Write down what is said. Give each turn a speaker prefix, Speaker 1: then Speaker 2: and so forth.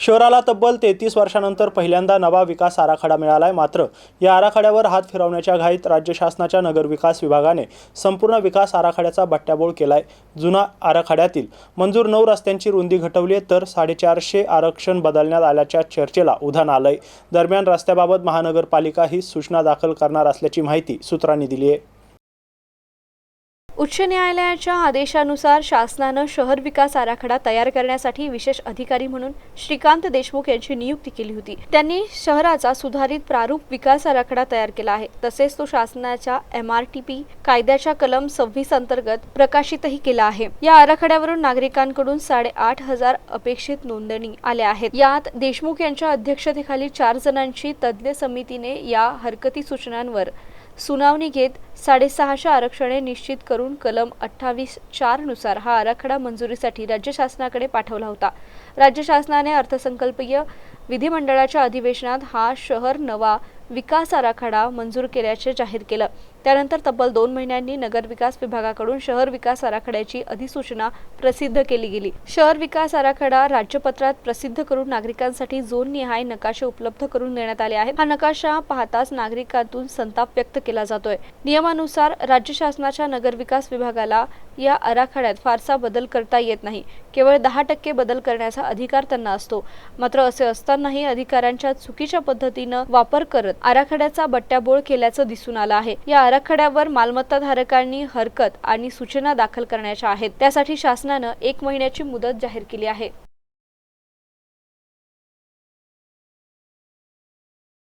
Speaker 1: शहराला तब्बल तेहतीस वर्षानंतर पहिल्यांदा नवा विकास आराखडा मिळालाय. मात्र या आराखड्यावर हात फिरवण्याच्या घाईत राज्य शासनाच्या नगरविकास विभागाने संपूर्ण विकास आराखड्याचा बट्ट्याबोळ केलाय. जुना आराखड्यातील मंजूर नऊ रस्त्यांची रुंदी घटवली आहे तर साडेचारशे आरक्षण बदलण्यात आल्याच्या चर्चेला उधाण आलंय. दरम्यान रस्त्याबाबत महानगरपालिका ही सूचना दाखल करणार असल्याची माहिती सूत्रांनी दिली आहे
Speaker 2: उच्च न्यायालयाच्या आदेशानुसार शासनानं शहर विकास आराखडा तयार करण्यासाठी विशेष अधिकारी म्हणून श्रीकांत देशमुख यांची नियुक्ती केली होती. त्यांनी शहराचा सुधारित प्रारूप विकास आराखडा तयार केला आहे. तसेच तो शासनाच्या एम आर टी पी कायद्याच्या कलम सव्वीस अंतर्गत प्रकाशितही केला आहे. या आराखड्यावरून नागरिकांकडून साडेआठ हजार अपेक्षित नोंदणी आल्या आहेत. यात देशमुख यांच्या अध्यक्षतेखाली चार जणांची तज्ज्ञ समितीने या हरकती सूचनांवर सुनावणी घेत साडेसहाशे आरक्षणे निश्चित करून कलम अठ्ठावीस चारनुसार हा आराखडा मंजुरीसाठी राज्य शासनाकडे पाठवला होता. राज्य शासनाने अर्थसंकल्पीय विधिमंडळाच्या अधिवेशनात हा शहर नवा विकास आराखडा मंजूर केल्याचे जाहीर केलं. त्यानंतर तब्बल दोन महिन्यांनी नगरविकास विभागाकडून शहर विकास आराखड्याची अधिसूचना प्रसिद्ध केली गेली. शहर विकास आराखडा राज्यपत्रात प्रसिद्ध करून नागरिकांसाठी झोन निहाय नकाशे उपलब्ध करून देण्यात आले आहेत हा नकाशा पाहताच नागरिकांतून संताप व्यक्त केला जातोय. नियमानुसार राज्य शासनाच्या नगरविकास विभागाला या आराखड्यात फारसा बदल करता येत नाही. केवळ दहा टक्के बदल करण्याचा अधिकार त्यांना असतो. मात्र असे असतानाही अधिकाऱ्यांच्या चुकीच्या पद्धतीनं वापर करत आराखड्याचा बट्ट्याबोळ केल्याचं दिसून आलं आहे. या आराखड्यावर मालमत्ताधारकांनी हरकत आणि सूचना दाखल करण्याच्या आहेत. त्यासाठी शासनानं एक महिन्याची मुदत जाहीर केली आहे.